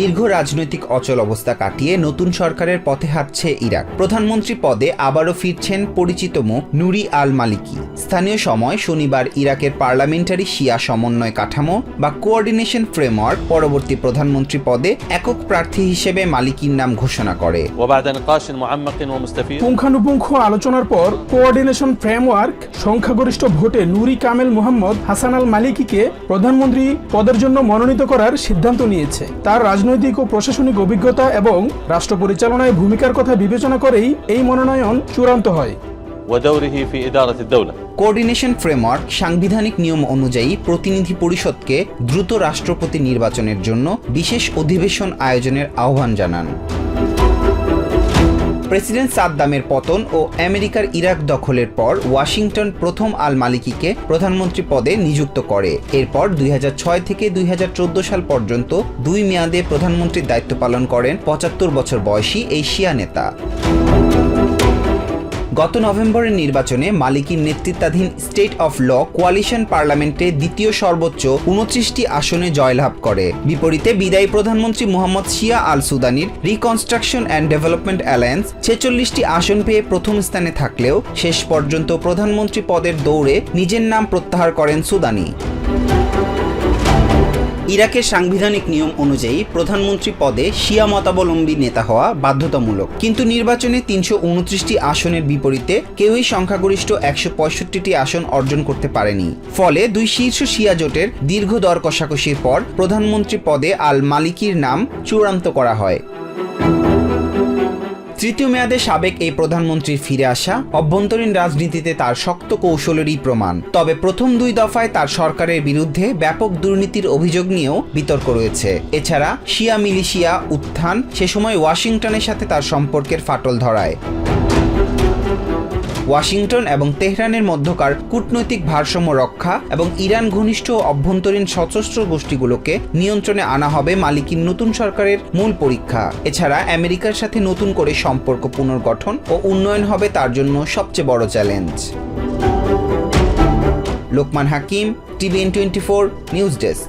দীর্ঘ রাজনৈতিক অচল অবস্থা কাটিয়ে নতুন সরকারের পথে হাঁটছে ইরাক। প্রধানমন্ত্রী পদে আবারও ফিরছেন পরিচিত মুখ নুরি আল মালিকি স্থানীয় সময় শনিবার ইরাকের পার্লামেন্টারি শিয়া সমন্বয় কাঠামো বা কোঅর্ডিনেশন ফ্রেমওয়ার্ক পরবর্তী প্রধানমন্ত্রী পদে একক প্রার্থী হিসেবে মালিকির নাম ঘোষণা করে। পুঙ্খানুপুঙ্খ আলোচনার পর কোঅর্ডিনেশন ফ্রেমওয়ার্ক সংখ্যাগরিষ্ঠ ভোটে নুরি কামেল মোহাম্মদ হাসান আল মালিকিকে প্রধানমন্ত্রী পদের জন্য মনোনীত করার সিদ্ধান্ত নিয়েছে। তার রাজনৈতিক রাজনৈতিক ও প্রশাসনিক অভিজ্ঞতা এবং রাষ্ট্র পরিচালনায় ভূমিকার কথা বিবেচনা করেই এই মনোনয়ন চূড়ান্ত হয়। কোঅর্ডিনেশন ফ্রেমওয়ার্ক সাংবিধানিক নিয়ম অনুযায়ী প্রতিনিধি পরিষদকে দ্রুত রাষ্ট্রপতি নির্বাচনের জন্য বিশেষ অধিবেশন আয়োজনের আহ্বান জানান। প্রেসিডেন্ট সাদ্দামের পতন ও আমেরিকার ইরাক দখলের পর ওয়াশিংটন প্রথম আল মালিকিকে প্রধানমন্ত্রী পদে নিযুক্ত করে। এরপর দুই হাজার ছয় থেকে দুই হাজার চোদ্দ সাল পর্যন্ত দুই মেয়াদে প্রধানমন্ত্রীর দায়িত্ব পালন করেন পঁচাত্তর বছর বয়সী এই শিয়া নেতা। গত নভেম্বরের নির্বাচনে মালিকির নেতৃত্বাধীন স্টেট অফ ল কোয়ালিশন পার্লামেন্টে দ্বিতীয় সর্বোচ্চ উনত্রিশটি আসনে জয়লাভ করে। বিপরীতে বিদায়ী প্রধানমন্ত্রী মোহাম্মদ শিয়া আল সুদানির রিকনস্ট্রাকশন অ্যান্ড ডেভেলপমেন্ট অ্যালায়েন্স ছেচল্লিশটি আসন পেয়ে প্রথম স্থানে থাকলেও শেষ পর্যন্ত প্রধানমন্ত্রী পদের দৌড়ে নিজের নাম প্রত্যাহার করেন সুদানি। ইরাকের সাংবিধানিক নিয়ম অনুযায়ী প্রধানমন্ত্রী পদে শিয়া মতাবলম্বী নেতা হওয়া বাধ্যতামূলক। কিন্তু নির্বাচনে তিনশো উনত্রিশটি আসনের বিপরীতে কেউই সংখ্যাগরিষ্ঠ একশো পঁয়ষট্টিটি আসন অর্জন করতে পারেনি। ফলে দুই শীর্ষ শিয়া জোটের দীর্ঘ দর কষাকষির পর প্রধানমন্ত্রী পদে আল মালিকির নাম চূড়ান্ত করা হয়। তৃতীয় মেয়াদে সাবেক এই প্রধানমন্ত্রীর ফিরে আসা অভ্যন্তরীণ রাজনীতিতে তার শক্ত কৌশলেরই প্রমাণ। তবে প্রথম দুই দফায় তার সরকারের বিরুদ্ধে ব্যাপক দুর্নীতির অভিযোগ নিয়েও বিতর্ক রয়েছে। এছাড়া শিয়া মিলিশিয়া উত্থান সে সময় ওয়াশিংটনের সাথে তার সম্পর্কের ফাটল ধরায়। ওয়াশিংটন এবং তেহরানের মধ্যকার কূটনৈতিক ভারসাম্য রক্ষা এবং ইরান ঘনিষ্ঠ অভ্যন্তরীণ সশস্ত্র গোষ্ঠীগুলোকে নিয়ন্ত্রণে আনা হবে মালিকির নতুন সরকারের মূল পরীক্ষা। এছাড়া আমেরিকার সাথে নতুন করে সম্পর্ক পুনর্গঠন ও উন্নয়ন হবে তার জন্য সবচেয়ে বড় challenge. Lokman Hakim, TVN twenty four, news desk.